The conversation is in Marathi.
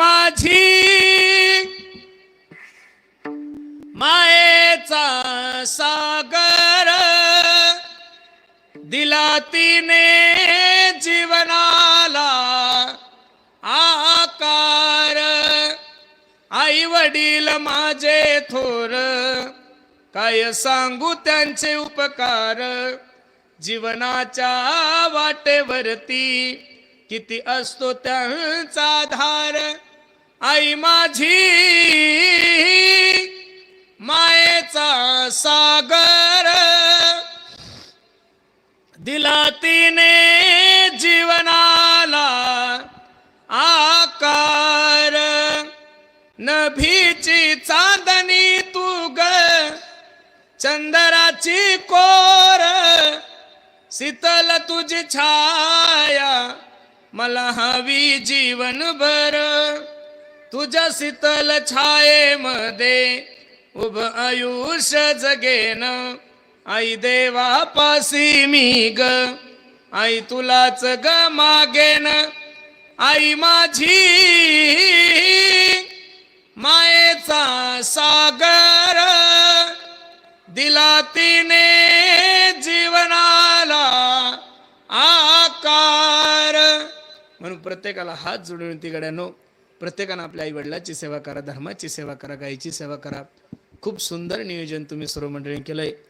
माझी मायेचा सागर दिला तिने जीवनाला आकार. आई वडील माझे थोर काय सांगू त्यांचे उपकार? जीवनाच्या वाटेवरती किती असतो त्यांचा धार आई माझी मायेचा सागर. दिला तिने जीवनाला आकार. नभीची चांदणी तू ग चंदराची कोर. शीतल तुझी छाया मला हवी जीवन भर तुझ्या शीतल छायेमध्ये उभ आयुष्य जगेन आई देवा पासी मी ग. आई तुलाच ग मागेन आई माझी मायेचा सागर. दिला तिने जीवनाला आकार. म्हणून प्रत्येकाला हात जोडून ती गड्यानो प्रत्येकानं आपल्या आईवडिलाची सेवा करा धर्माची सेवा करा गायीची सेवा करा. खूप सुंदर नियोजन तुम्ही सर्व मंडळी आहे